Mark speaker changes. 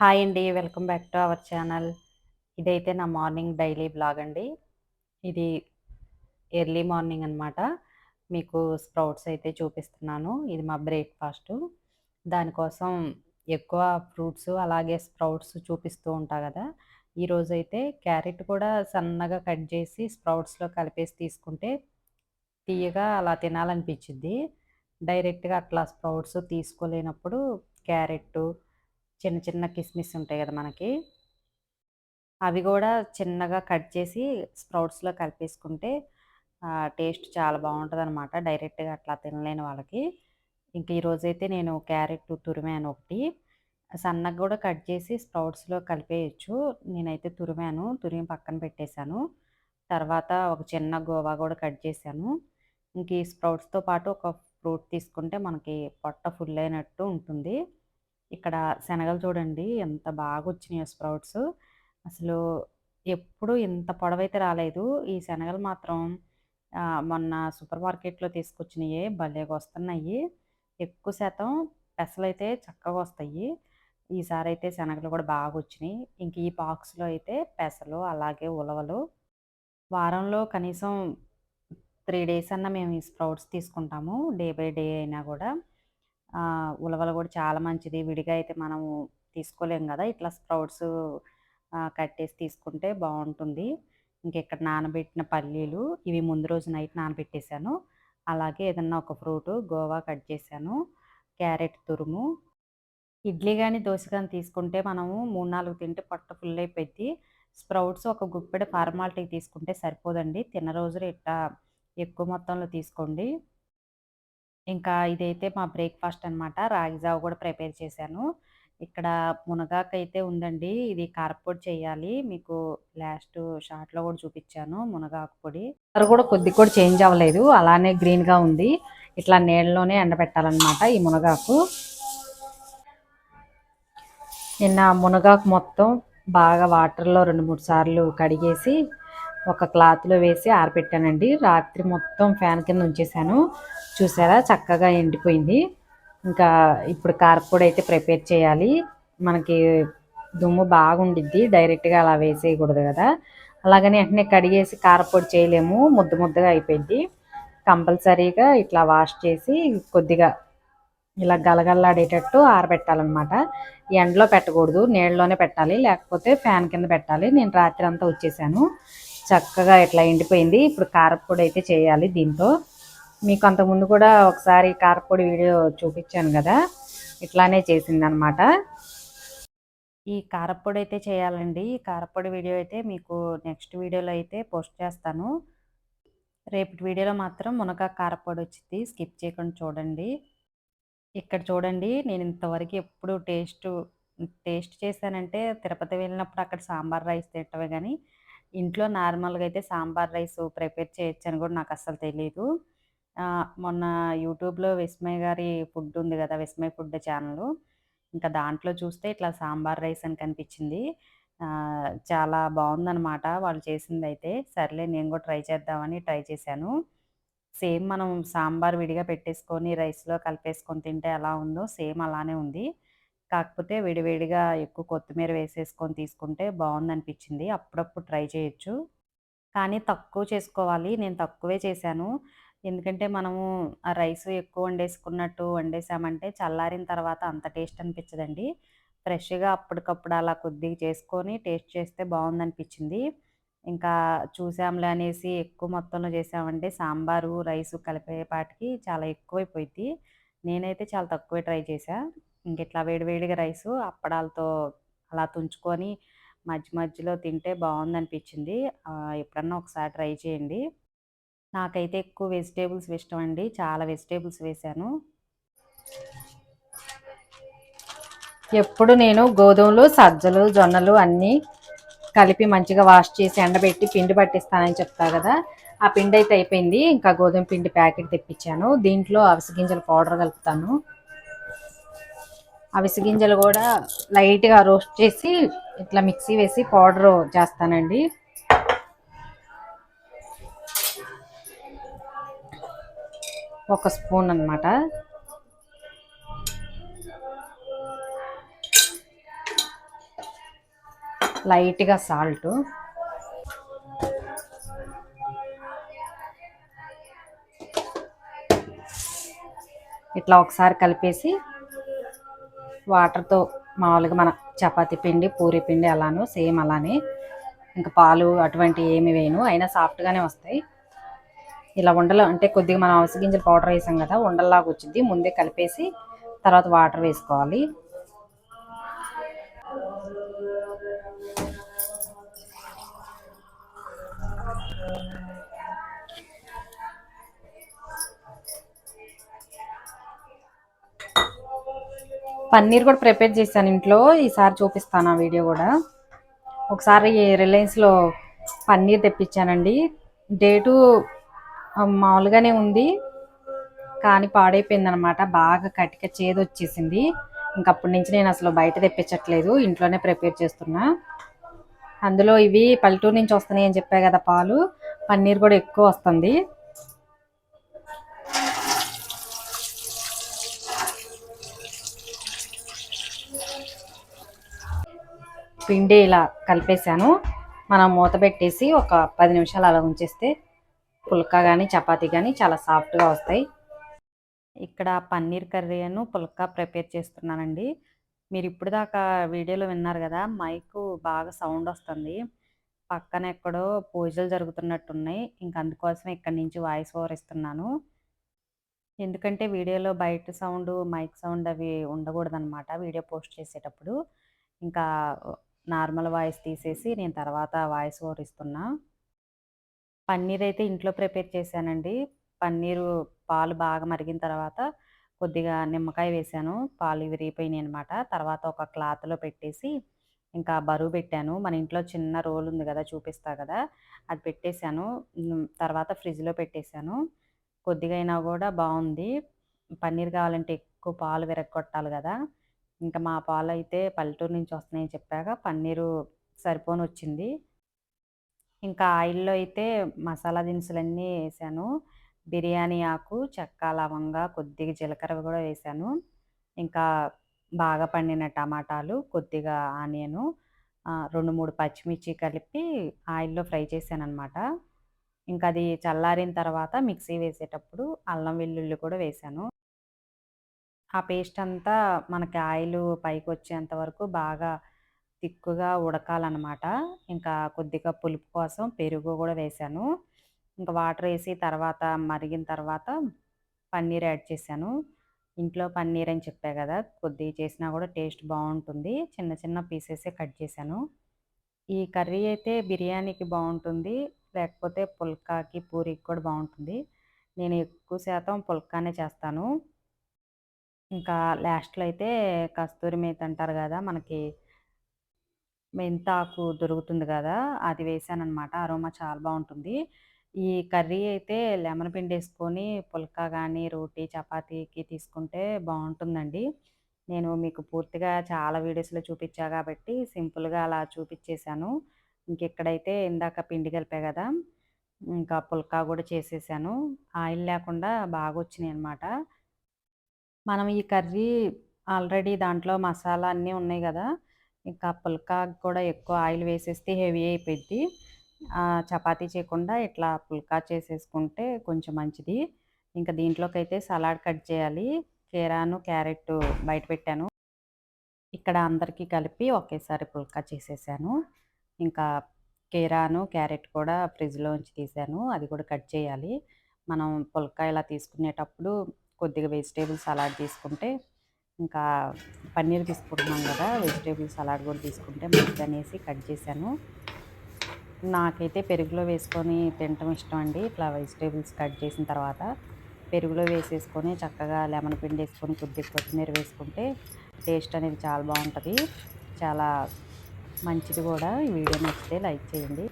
Speaker 1: Hi అండి welcome back to our channel. ఇదైతే నా మార్నింగ్ డైలీ బ్లాగ్ అండి. ఇది ఎర్లీ మార్నింగ్ అనమాట మీకు స్ప్రౌట్స్ అయితే చూపిస్తున్నాను. ఇది మా బ్రేక్ఫాస్ట్. దానికోసం ఎక్కువ ఫ్రూట్స్ అలాగే స్ప్రౌట్స్ చూపిస్తూ ఉంటా కదా. ఈరోజు అయితే క్యారెట్ కూడా సన్నగా కట్ చేసి స్ప్రౌట్స్లో కలిపేసి తీసుకుంటే తీయగా అలా తినాలనిపించింది డైరెక్ట్గా అట్లా స్ప్రౌట్స్ తీసుకోలేనప్పుడు క్యారెట్ చిన్న చిన్న కిస్మిస్ ఉంటాయి కదా మనకి. అవి కూడా చిన్నగా కట్ చేసి స్ప్రౌట్స్లో కలిపేసుకుంటే టేస్ట్ చాలా బాగుంటుంది అనమాట డైరెక్ట్గా అట్లా తినలేని వాళ్ళకి. ఇంక ఈరోజైతే నేను క్యారెట్ తురిమాను ఒకటి. సన్నగా కూడా కట్ చేసి స్ప్రౌట్స్లో కలిపేయచ్చు. నేనైతే తురిమాను తురిమి పక్కన పెట్టేశాను. తర్వాత ఒక చిన్న గోవా కూడా కట్ చేశాను. ఇంక ఈ స్ప్రౌట్స్తో పాటు ఒక ఫ్రూట్ తీసుకుంటే మనకి పొట్ట ఫుల్ అయినట్టు ఉంటుంది. ఇక్కడ శనగలు చూడండి ఎంత బాగా వచ్చినాయో స్ప్రౌట్స్. అసలు ఎప్పుడు ఇంత పొడవైతే రాలేదు. ఈ శనగలు మాత్రం మొన్న సూపర్ మార్కెట్లో తీసుకొచ్చినాయి భలేగా వస్తున్నాయి ఎక్కువ శాతం పెసలైతే చక్కగా వస్తాయి. ఈసారి అయితే శనగలు కూడా బాగా వచ్చినాయి ఇంక ఈ బాక్స్లో అయితే పెసలు అలాగే ఉలవలు. వారంలో కనీసం త్రీ డేస్ అన్నా మేము ఈ స్ప్రౌట్స్ తీసుకుంటాము. డే బై డే అయినా కూడా. ఉలవలు కూడా చాలా మంచిది. విడిగా అయితే మనము తీసుకోలేం కదా! ఇట్లా స్ప్రౌట్స్ కట్టేసి తీసుకుంటే బాగుంటుంది. ఇంకెక్కడ నానబెట్టిన పల్లీలు ఇవి ముందు రోజు నైట్ నానబెట్టేశాను అలాగే ఏదన్నా ఒక ఫ్రూట్ గోవా కట్ చేశాను క్యారెట్ తురుము. ఇడ్లీ కానీ దోశ కానీ తీసుకుంటే మనము మూడు నాలుగు తింటే పొట్ట ఫుల్ అయిపోయింది స్ప్రౌట్స్ ఒక గుప్పెడ ఫార్మాలిటీ తీసుకుంటే సరిపోదండి. తిన్న రోజులు ఇట్లా ఎక్కువ మొత్తంలో తీసుకోండి. ఇంకా ఇదైతే మా బ్రేక్ఫాస్ట్ అనమాట రాగిజావ కూడా ప్రిపేర్ చేశాను. ఇక్కడ మునగాకు అయితే ఉందండి. ఇది కారపొడి చేయాలి. మీకు లాస్ట్ షార్ట్లో కూడా చూపించాను మునగాకు పొడి. కలర్ కూడా కొద్ది కూడా చేంజ్ అవ్వలేదు. అలానే గ్రీన్గా ఉంది. ఇట్లా నీళ్ళలోనే ఎండబెట్టాలన్నమాట ఈ మునగాకు. నిన్న మునగాకు మొత్తం బాగా వాటర్లో రెండు మూడు సార్లు కడిగేసి ఒక క్లాత్లో వేసి ఆరబెట్టానండి రాత్రి మొత్తం ఫ్యాన్ కింద ఉంచేసాను చూసారా? చక్కగా ఎండిపోయింది. ఇంకా ఇప్పుడు కారపొడి అయితే ప్రిపేర్ చేయాలి. మనకి దుమ్ము బాగుండిద్ది. డైరెక్ట్గా అలా వేసేయకూడదు కదా. అలాగని వెంటనే కడిగేసి కారపొడి చేయలేము. ముద్ద ముద్దగా అయిపోయింది. కంపల్సరీగా ఇట్లా వాష్ చేసి కొద్దిగా ఇలా గలగల్లాడేటట్టు ఆరబెట్టాలన్నమాట. ఎండలో పెట్టకూడదు. నీళ్ళలోనే పెట్టాలి. లేకపోతే ఫ్యాన్ కింద పెట్టాలి. నేను రాత్రి అంతా వచ్చేసాను. చక్కగా ఇట్లా ఎండిపోయింది ఇప్పుడు కారపొడి అయితే చేయాలి దీంతో మీకు అంతకుముందు కూడా ఒకసారి కారపొడి వీడియో చూపించాను కదా ఇట్లానే చేసింది అనమాట ఈ కారపొడి అయితే చేయాలండి. ఈ కారపొడి వీడియో అయితే మీకు నెక్స్ట్ వీడియోలో అయితే పోస్ట్ చేస్తాను. రేపటి వీడియోలో మాత్రం మునక కారపొడి వచ్చింది స్కిప్ చేయకుండా చూడండి. ఇక్కడ చూడండి నేను ఇంతవరకు ఎప్పుడు టేస్ట్ టేస్ట్ చేశానంటే తిరుపతి వెళ్ళినప్పుడు అక్కడ సాంబార్ రైస్ తింటవే కానీ ఇంట్లో నార్మల్గా అయితే సాంబార్ రైస్ ప్రిపేర్ చేయొచ్చు అని కూడా నాకు అస్సలు తెలియదు మొన్న యూట్యూబ్లో విస్మయ్ గారి ఫుడ్ ఉంది కదా విస్మయ్ ఫుడ్ ఛానల్. ఇంకా దాంట్లో చూస్తే ఇట్లా సాంబార్ రైస్ అని కనిపించింది. చాలా బాగుందనమాట వాళ్ళు చేసింది అయితే సర్లే నేను కూడా ట్రై చేద్దామని ట్రై చేశాను. సేమ్ మనం సాంబార్ విడిగా పెట్టేసుకొని రైస్లో కలిపేసుకొని తింటే ఎలా ఉందో సేమ్ అలానే ఉంది. కాకపోతే విడివిడిగా ఎక్కువ కొత్తిమీర వేసేసుకొని తీసుకుంటే బాగుందనిపించింది. అప్పుడప్పుడు ట్రై చేయొచ్చు. కానీ తక్కువ చేసుకోవాలి. నేను తక్కువే చేశాను. ఎందుకంటే మనము ఆ రైస్ ఎక్కువ వండేసుకున్నట్టు వండేసామంటే చల్లారిన తర్వాత అంత టేస్ట్ అనిపించదండి. ఫ్రెష్గా అప్పటికప్పుడు అలా కొద్దిగా చేసుకొని టేస్ట్ చేస్తే బాగుందనిపించింది. ఇంకా చూసాంలే అనేసి ఎక్కువ మొత్తంలో చేసామంటే సాంబారు రైసు కలిపేపాటికి చాలా ఎక్కువైపోయింది. నేనైతే చాలా తక్కువే ట్రై చేశాను ఇంక ఇట్లా వేడివేడిగా రైసు అప్పడాలతో అలా తుంచుకొని మధ్య మధ్యలో తింటే బాగుందనిపించింది ఎప్పుడన్నా ఒకసారి ట్రై చేయండి. నాకైతే ఎక్కువ వెజిటేబుల్స్ ఇష్టం అండి చాలా వెజిటేబుల్స్ వేశాను ఎప్పుడు నేను గోధుమలు సజ్జలు జొన్నలు అన్నీ కలిపి మంచిగా వాష్ చేసి ఎండబెట్టి పిండి పట్టిస్తానని చెప్తా కదా ఆ పిండి అయితే అయిపోయింది. ఇంకా గోధుమ పిండి ప్యాకెట్ తెప్పించాను. దీంట్లో అవిసగింజల పౌడర్ కలుపుతాను. అవిసి గింజలు కూడా లైట్గా రోస్ట్ చేసి ఇట్లా మిక్సీ వేసి పౌడర్ చేస్తానండి. ఒక స్పూన్ అనమాట లైట్గా సాల్ట్. ఇట్లా ఒకసారి కలిపేసి వాటర్తో మామూలుగా మన చపాతి పిండి పూరి పిండి అలాను సేమ్ అలానే. ఇంకా పాలు అటువంటి ఏమి వేయను. అయినా సాఫ్ట్గానే వస్తాయి. ఇలా ఉండలు అంటే కొద్దిగా మనం అవసర గింజలు పౌడర్ వేసాం కదా ఉండల్లాగా వచ్చింది. ముందే కలిపేసి తర్వాత వాటర్ వేసుకోవాలి. పన్నీర్ కూడా ప్రిపేర్ చేశాను ఇంట్లో. ఈసారి చూపిస్తాను ఆ వీడియో కూడా. ఒకసారి రిలయన్స్లో పన్నీర్ తెప్పించానండి. డేటు మామూలుగానే ఉంది కానీ పాడైపోయింది అనమాట బాగా కటిక చేదు వచ్చేసింది. ఇంకప్పటి నుంచి నేను అసలు బయట తెప్పించట్లేదు. ఇంట్లోనే ప్రిపేర్ చేస్తున్నా. అందులో ఇవి పల్లెటూరు నుంచి వస్తున్నాయి అని చెప్పా కదా పాలు. పన్నీర్ కూడా ఎక్కువ వస్తుంది. పిండి ఇలా కలిపేశాను. మనం మూత పెట్టేసి ఒక పది నిమిషాలు అలా ఉంచేస్తే పుల్కా కానీ చపాతీ కానీ చాలా సాఫ్ట్గా వస్తాయి. ఇక్కడ పన్నీర్ కర్రీను పుల్కా ప్రిపేర్ చేస్తున్నానండి. మీరు ఇప్పుడు దాకా వీడియోలో విన్నారు కదా మైకు బాగా సౌండ్ వస్తుంది. పక్కన ఎక్కడో పూజలు జరుగుతున్నట్టున్నాయి. ఇంక అందుకోసం ఇక్కడి నుంచి వాయిస్ ఓవర్ ఇస్తున్నాను. ఎందుకంటే వీడియోలో బయట సౌండ్ మైక్ సౌండ్ అవి ఉండకూడదన్నమాట వీడియో పోస్ట్ చేసేటప్పుడు. ఇంకా నార్మల్ వాయిస్ తీసేసి నేను తర్వాత వాయిస్ ఓవర్ ఇస్తున్నా. పన్నీర్ అయితే ఇంట్లో ప్రిపేర్ చేశానండి. పన్నీరు పాలు బాగా మరిగిన తర్వాత కొద్దిగా నిమ్మకాయ వేశాను. పాలు విరిగిపోయినాయి అనమాట తర్వాత ఒక క్లాత్లో పెట్టేసి ఇంకా బరువు పెట్టాను. మన ఇంట్లో చిన్న రోల్ ఉంది కదా చూపిస్తా కదా అది పెట్టేశాను. తర్వాత ఫ్రిడ్జ్లో పెట్టేశాను. కొద్దిగా అయినా కూడా బాగుంది. పన్నీర్ కావాలంటే ఎక్కువ పాలు విరగొట్టాలి కదా. ఇంకా మా పాలు అయితే పల్లెటూరు నుంచి వస్తున్నాయని చెప్పాక పన్నీరు సరిపోని వచ్చింది ఇంకా ఆయిల్లో అయితే మసాలా దినుసులన్నీ వేసాను. బిర్యానీ ఆకు చెక్క లవంగా కొద్దిగా జీలకర్ర కూడా వేసాను. ఇంకా బాగా పండిన టమాటాలు కొద్దిగా ఆనియను రెండు మూడు పచ్చిమిర్చి కలిపి ఆయిల్లో ఫ్రై చేశాను అనమాట ఇంకా అది చల్లారిన తర్వాత మిక్సీ వేసేటప్పుడు అల్లం వెల్లుల్లి కూడా వేసాను. ఆ పేస్ట్ అంతా మనకి ఆయిల్ పైకి వచ్చేంత వరకు బాగా తిక్కుగా ఉడకాలన్నమాట. ఇంకా కొద్దిగా పులుపు కోసం పెరుగు కూడా వేసాను. ఇంకా వాటర్ వేసి తర్వాత మరిగిన తర్వాత పన్నీర్ యాడ్ చేశాను. ఇంట్లో పన్నీర్ అని చెప్పా కదా కొద్దిగా చేసినా కూడా టేస్ట్ బాగుంటుంది. చిన్న చిన్న పీసెసే కట్ చేశాను. ఈ కర్రీ అయితే బిర్యానీకి బాగుంటుంది లేకపోతే పుల్కాకి పూరికి కూడా బాగుంటుంది. నేను ఎక్కువ శాతం పుల్కానే చేస్తాను. ఇంకా లాస్ట్లో అయితే కస్తూరి మేతి అంటారు కదా! మనకి మెంతాకు దొరుకుతుంది కదా! అది వేసాను అనమాట అరోమా చాలా బాగుంటుంది. ఈ కర్రీ అయితే లెమన్ పిండి వేసుకొని పుల్కా కానీ రోటీ చపాతీకి తీసుకుంటే బాగుంటుందండి. నేను మీకు పూర్తిగా చాలా వీడియోస్లో చూపించా కాబట్టి సింపుల్గా అలా చూపించేశాను. ఇంకెక్కడైతే ఇందాక పిండి కలిపా కదా! ఇంకా పుల్కా కూడా చేసేసాను. ఆయిల్ లేకుండా బాగా వచ్చినాయి అనమాట మనం ఈ కర్రీ ఆల్రెడీ దాంట్లో మసాలా అన్నీ ఉన్నాయి కదా ఇంకా పుల్కా కూడా ఎక్కువ ఆయిల్ వేసేస్తే హెవీ అయిపోద్ది. చపాతీ చేయకుండా ఇట్లా పుల్కా చేసేసుకుంటే కొంచెం మంచిది. ఇంకా దీంట్లోకి అయితే సలాడ్ కట్ చేయాలి. కీరాను క్యారెట్ బయట పెట్టాను. ఇక్కడ అందరికీ కలిపి ఒకేసారి పుల్కా చేసేసాను. ఇంకా కీరాను క్యారెట్ కూడా ఫ్రిడ్జ్లోంచి తీసాను. అది కూడా కట్ చేయాలి. మనం పుల్కా ఇలా తీసుకునేటప్పుడు కొద్దిగా వెజిటేబుల్ సలాడ్ తీసుకుంటే ఇంకా పన్నీర్ తీసుకుంటున్నాం కదా వెజిటేబుల్ సలాడ్ కూడా తీసుకుంటే మంచిది అనేసి కట్ చేశాను. నాకైతే పెరుగులో వేసుకొని తినటం ఇష్టం అండి. ఇట్లా వెజిటేబుల్స్ కట్ చేసిన తర్వాత పెరుగులో వేసేసుకొని చక్కగా లెమన్ పిండి వేసుకొని కొద్దిగా కొత్తిమీర వేసుకుంటే టేస్ట్ అనేది చాలా బాగుంటుంది. చాలా మంచిది కూడా. ఈ వీడియో నచ్చితే లైక్ చేయండి.